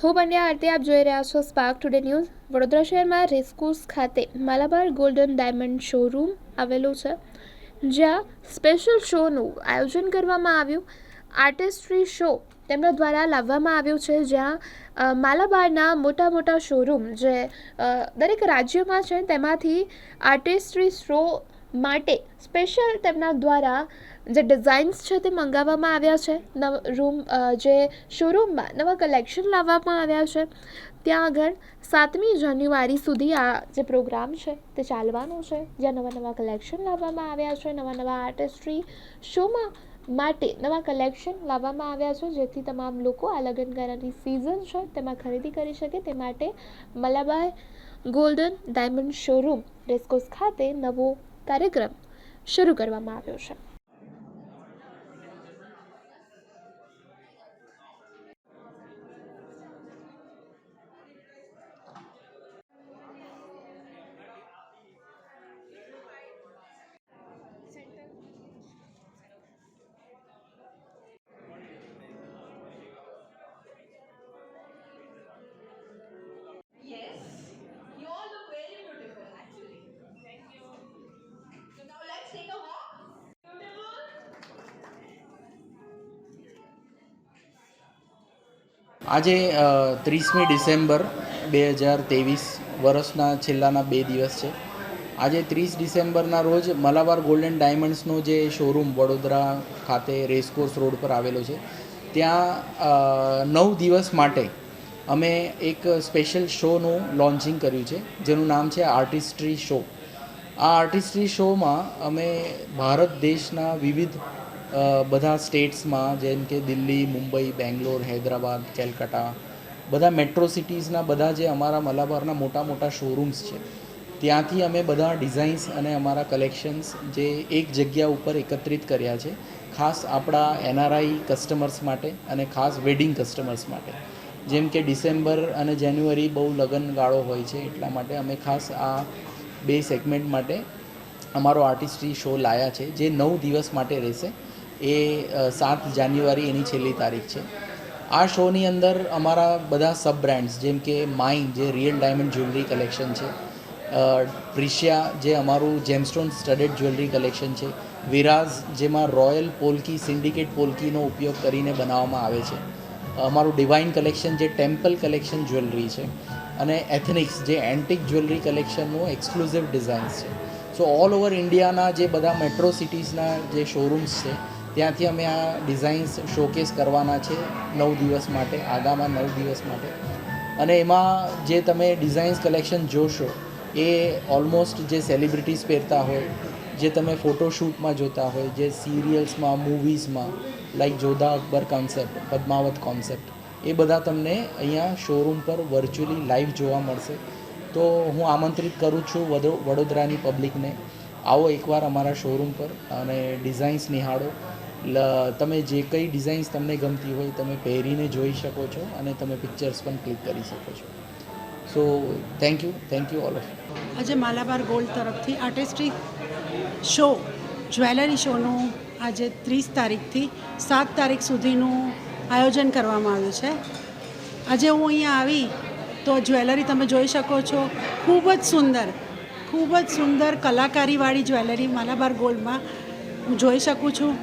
હું પંડ્યા આરતી, આપ જોઈ રહ્યા છો સ્પાર્ક ટુડે ન્યૂઝ વડોદરા શહેરમાં રેસકોર્સ ખાતે માલાબાર ગોલ્ડન ડાયમંડ શોરૂમ આવેલું છે, જ્યાં સ્પેશિયલ શોનું આયોજન કરવામાં આવ્યું. આર્ટિસ્ટ્રી શો તેમના દ્વારા લાવવામાં આવ્યું છે, જ્યાં માલાબારના મોટા મોટા શોરૂમ જે દરેક રાજ્યમાં છે તેમાંથી આર્ટિસ્ટ્રી શો માટે સ્પેશિયલ તેમના દ્વારા જે ડિઝાઇન્સ છે તે મંગાવવામાં આવ્યા છે. નવ રૂમ જે શોરૂમમાં નવા કલેક્શન લાવવામાં આવ્યા છે. ત્યાં આગળ સાતમી જાન્યુઆરી સુધી આ જે પ્રોગ્રામ છે તે ચાલવાનો છે. જ્યાં નવા નવા કલેક્શન લાવવામાં આવ્યા છે. નવા નવા આર્ટિસ્ટ્રી શોમાં માટે નવા કલેક્શન લાવવામાં આવ્યા છે. જેથી તમામ લોકો આ લગ્નગાળાની સિઝન છે તેમાં ખરીદી કરી શકે. તે માટે Malabar golden diamond showroom racecourse ખાતે નવો કાર્યક્રમ શરૂ કરવામાં આવ્યો છે. આજે ત્રીસમી ડિસેમ્બર બે હજાર ત્રેવીસ વર્ષના છેલ્લાના બે દિવસ છે. આજે ત્રીસ ડિસેમ્બરના રોજ મલાબાર ગોલ્ડન ડાયમંડ્સનો જે શોરૂમ વડોદરા ખાતે રેસકોર્સ રોડ પર આવેલો છે, ત્યાં નવ દિવસ માટે અમે એક સ્પેશિયલ શોનું લોન્ચિંગ કર્યું છે, જેનું નામ છે આર્ટિસ્ટ્રી શો આ આર્ટિસ્ટ્રી શોમાં અમે ભારત દેશના વિવિધ બધા સ્ટેટ્સમાં જેમ કે દિલ્હી, મુંબઈ, બેંગ્લોર, હૈદરાબાદ, કેલકટા, બધા મેટ્રો સિટીઝના બધા જે અમારા મલાબારના મોટા મોટા શોરૂમ્સ છે, ત્યાંથી અમે બધા ડિઝાઇન્સ અને અમારા કલેક્શન્સ જે એક જગ્યા ઉપર એકત્રિત કર્યા છે, ખાસ આપણા એનઆરઆઈ કસ્ટમર્સ માટે અને ખાસ વેડિંગ કસ્ટમર્સ માટે. જેમ કે ડિસેમ્બર અને જાન્યુઆરી બહુ લગ્નગાળો હોય છે, એટલા માટે અમે ખાસ આ બે સેગમેન્ટ માટે અમારો આર્ટિસ્ટ્રી શો લાયા છે, જે નવ દિવસ માટે રહેશે. એ સાત જાન્યુઆરી એની છેલ્લી તારીખ છે. આ શોની અંદર અમારા બધા સબ બ્રાન્ડ્સ, જેમ કે માઇન, જે રિયલ ડાયમંડ જ્વેલરી કલેક્શન છે પ્રિશિયા, જે અમારું જેમસ્ટોન સ્ટડેડ જ્વેલરી કલેક્શન છે, વિરાઝ, જેમાં રોયલ પોલકી, સિન્ડિકેટ પોલકીનો ઉપયોગ કરીને બનાવવામાં આવે છે. અમારું ડિવાઇન કલેક્શન જે ટેમ્પલ કલેક્શન જ્વેલરી છે, અને એથનિક્સ, જે એન્ટિક જ્વેલરી કલેક્શનનું એક્સક્લુઝિવ ડિઝાઇન્સ છે. સો ઓલ ઓવર ઇન્ડિયાના જે બધા મેટ્રો સિટીઝના જે શોરૂમ્સ છે ત્યાંથી અમે આ ડિઝાઇન્સ શોકેસ કરવાના છે નવ દિવસ માટે, આગામા નવ દિવસ માટે. અને એમાં જે તમે ડિઝાઇન્સ કલેક્શન જોશો, એ ઓલમોસ્ટ જે સેલિબ્રિટીઝ પહેરતા હોય, જે તમે ફોટોશૂટમાં જોતા હોય, જે સિરિયલ્સમાં મૂવીઝમાં like Jodha Akbar concept Padmavat concept એ બધા તમને અહીંયા શોરૂમ પર વર્ચ્યુઅલી લાઈવ જોવા મળશે. તો હું આમંત્રિત કરું છું વડો- વડોદરાની પબ્લિકને આવો એકવાર અમારા શોરૂમ પર અને ડિઝાઇન્સ નિહાળો. તમે જે કઈ ડિઝાઇન્સ તમને ગમતી હોય તમે પહેરીને જોઈ શકો છો અને તમે પિક્ચર્સ પણ ક્લિક કરી શકો છો. So thank you thank you all of આજે માલાબાર ગોલ્ડ તરફથી આર્ટિસ્ટિક શો, જ્વેલરી શોનું આજે ત્રીસ તારીખથી સાત તારીખ સુધીનું આયોજન કરવામાં આવ્યું છે. આજે હું અહીંયા આવી તો જ્વેલરી તમે જોઈ શકો છો. ખૂબ જ સુંદર, ખૂબ જ સુંદર કલાકારીવાળી જ્વેલરી માલાબાર ગોલ્ડમાં હું જોઈ શકું છું.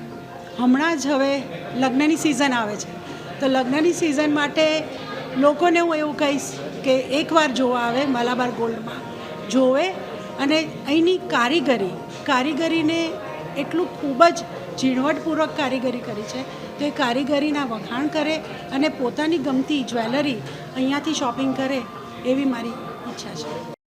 હમણાં જ હવે લગ્નની સિઝન આવે છે. તો લગ્નની સિઝન માટે લોકોને હું એવું કહીશ કે એકવાર જોવા આવે મલાબાર ગોલ્ડમાં. જોવે અને અહીંની કારીગરી, કારીગરીને એટલું ખૂબ જ ઝીણવટપૂર્વક કારીગરી કરી છે તો એ કારીગરીના વખાણ કરે અને પોતાની ગમતી જ્વેલરી અહીંયાથી શોપિંગ કરે એવી મારી ઈચ્છા છે.